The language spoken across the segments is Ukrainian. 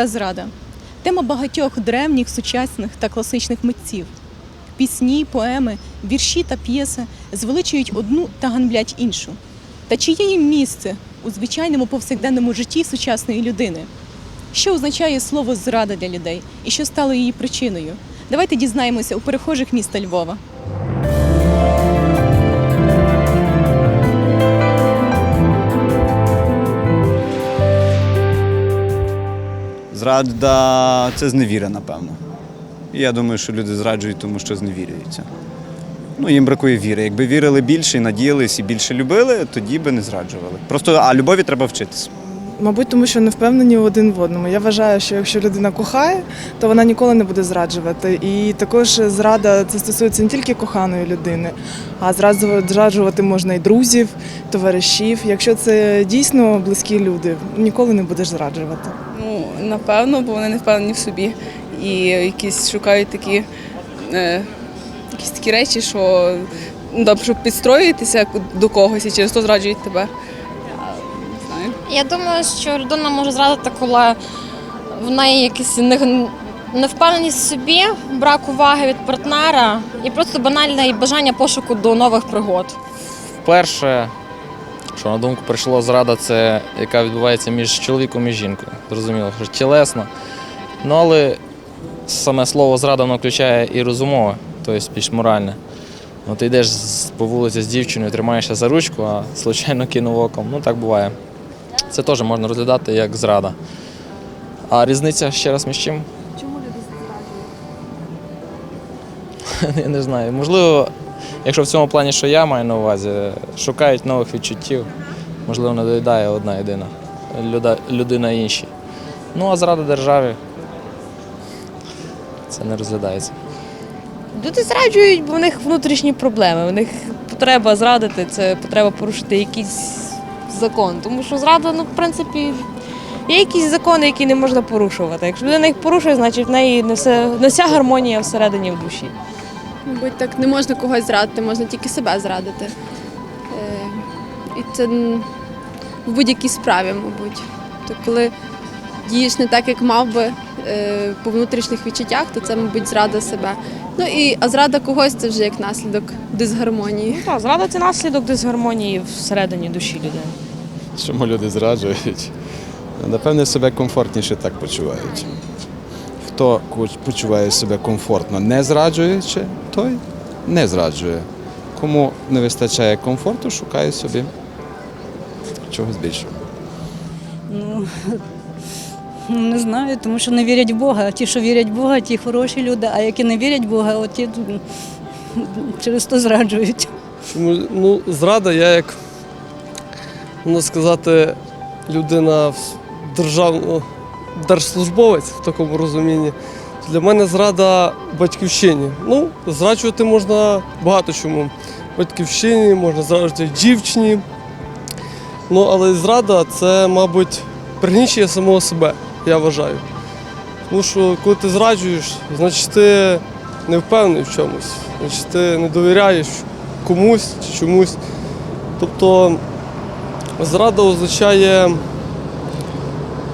та зрада. Тема багатьох древніх, сучасних та класичних митців. Пісні, поеми, вірші та п'єси звеличують одну та ганблять іншу. Та чи є їм місце у звичайному повсякденному житті сучасної людини? Що означає слово зрада для людей і що стало її причиною? Давайте дізнаємося у перехожих міста Львова. Зрада це зневіра, напевно. Я думаю, що люди зраджують, тому що зневірюються. Ну, їм бракує віри. Якби вірили більше і надіялись і більше любили, тоді би не зраджували. Просто а любові треба вчитися. Мабуть, тому що не впевнені один в одному. Я вважаю, що якщо людина кохає, то вона ніколи не буде зраджувати. І також зрада це стосується не тільки коханої людини, а зраджувати можна і друзів, товаришів. Якщо це дійсно близькі люди, ніколи не будеш зраджувати. Ну, напевно, бо вони не впевнені в собі. І якісь шукають такі, е, якісь такі речі, що ну, там, щоб підстроїтися до когось і через то зраджують тебе. Знаю. Я думаю, що людина може зрадити, коли в неї якісь не- невпевненість в собі, брак уваги від партнера і просто банальне бажання пошуку до нових пригод. Перше, що на думку прийшло зрада, це яка відбувається між чоловіком і жінкою. Зрозуміло, що тілесно. Ну але саме слово зрада воно включає і розумове, тобто більш моральне. Ну, ти йдеш по вулиці з дівчиною, тримаєшся за ручку, а случайно кинув оком. Ну так буває. Це теж можна розглядати як зрада. А різниця ще раз між чим? Чому люди зраджують? Я не знаю. Можливо, Якщо в цьому плані, що я маю на увазі, шукають нових відчуттів, можливо, не доїдає одна єдина людина іншій. Ну а зрада державі це не розглядається. Люди зраджують, бо в них внутрішні проблеми. У них потреба зрадити це потреба порушити якийсь закон. Тому що зрада, ну, в принципі, є якісь закони, які не можна порушувати. Якщо людина їх порушує, значить в неї не, все, не вся гармонія всередині в душі. Мабуть, так не можна когось зрадити, можна тільки себе зрадити. Е, І це в будь-якій справі, мабуть. То коли дієш не так, як мав би е, по внутрішніх відчуттях, то це, мабуть, зрада себе. Ну і а зрада когось це вже як наслідок дисгармонії. Ну, так, зрада це наслідок дисгармонії всередині душі людини. Чому люди зраджують? Напевне, себе комфортніше так почувають. Хто почуває себе комфортно не зраджуючи, той не зраджує. Кому не вистачає комфорту, шукає собі чогось більшого. Ну, не знаю, тому що не вірять в Бога. Ті, що вірять в Бога, ті хороші люди, а які не вірять в Бога, от ті через то зраджують. Чому ну, зрада, я як можна сказати, людина в- державно, держслужбовець в такому розумінні. Для мене зрада батьківщині. Ну, зраджувати можна багато чому. Батьківщині, можна зраджувати дівчині. Ну, але зрада це, мабуть, пригнічення самого себе, я вважаю. Тому що коли ти зраджуєш, значить ти не впевнений в чомусь, значить ти не довіряєш комусь чи чомусь. Тобто зрада означає,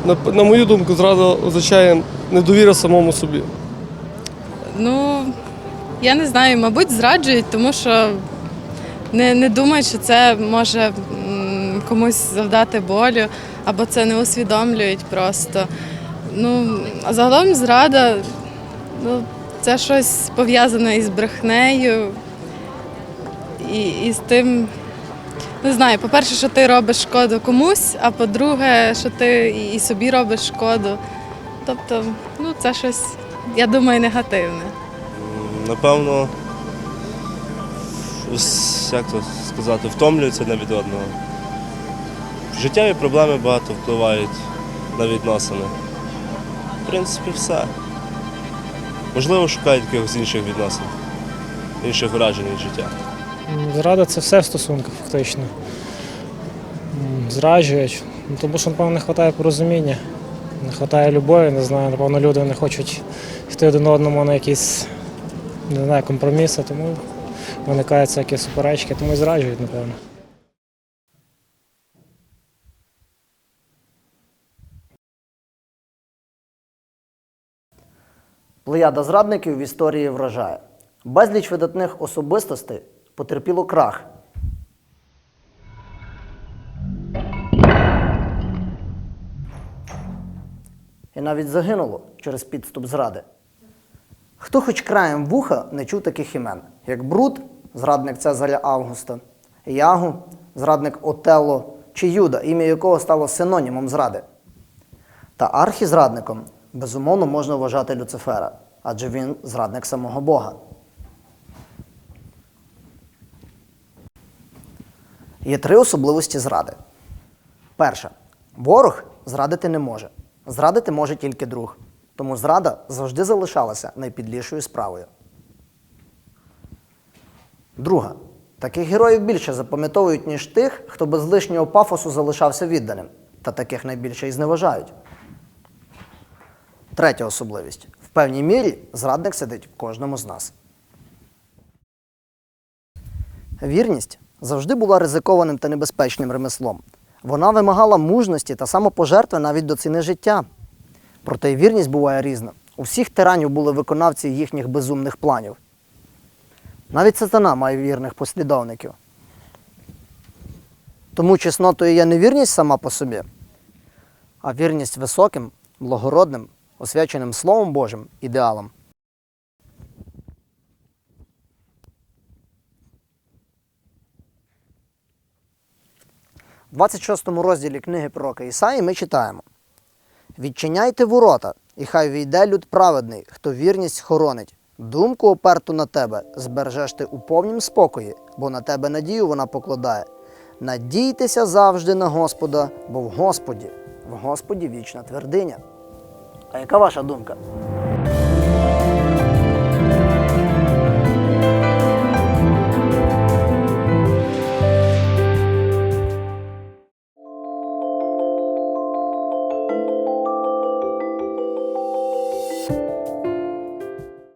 на, на мою думку, зрада означає недовіра самому собі. Ну, я не знаю, мабуть, зраджують, тому що не, не думають, що це може комусь завдати болю, або це не усвідомлюють просто. Ну, а загалом зрада, ну, це щось пов'язане із брехнею і, і з тим. Не знаю, по-перше, що ти робиш шкоду комусь, а по-друге, що ти і- собі робиш шкоду. Тобто, ну, це щось, я думаю, негативне. Напевно, як то сказати, втомлюються один від одного. Життєві проблеми багато впливають на відносини. В принципі, все. Можливо, шукають якихось інших відносин, інших вражень від життя. Зрада це все в стосунках, фактично. Зраджують, ну, тому що, напевно, не вистачає порозуміння, не вистачає любові, не знаю, напевно, люди не хочуть йти один одному на якісь не знаю, компроміси, тому виникають всякі суперечки, тому і зраджують, напевно. Плеяда зрадників в історії вражає. Безліч видатних особистостей потерпіло крах. І навіть загинуло через підступ зради. Хто хоч краєм вуха не чув таких імен, як Бруд, зрадник Цезаря Августа, Ягу, зрадник Отелло чи Юда, ім'я якого стало синонімом зради. Та архізрадником, безумовно, можна вважати Люцифера, адже він зрадник самого Бога. Є три особливості зради. Перша. Ворог зрадити не може. Зрадити може тільки друг. Тому зрада завжди залишалася найпідлішою справою. Друга. Таких героїв більше запам'ятовують, ніж тих, хто без лишнього пафосу залишався відданим. Та таких найбільше і зневажають. Третя особливість. В певній мірі зрадник сидить в кожному з нас. Вірність завжди була ризикованим та небезпечним ремеслом. Вона вимагала мужності та самопожертви навіть до ціни життя. Проте вірність буває різна. У всіх тиранів були виконавці їхніх безумних планів. Навіть сатана має вірних послідовників. Тому чеснотою є не вірність сама по собі, а вірність високим, благородним, освяченим Словом Божим ідеалам. В 26 розділі книги пророка Ісаї ми читаємо: Відчиняйте ворота, і хай війде люд праведний, хто вірність хоронить. Думку оперту на тебе збережеш ти у повнім спокої, бо на тебе надію вона покладає. Надійтеся завжди на Господа, бо в Господі, в Господі вічна твердиня. А яка ваша думка?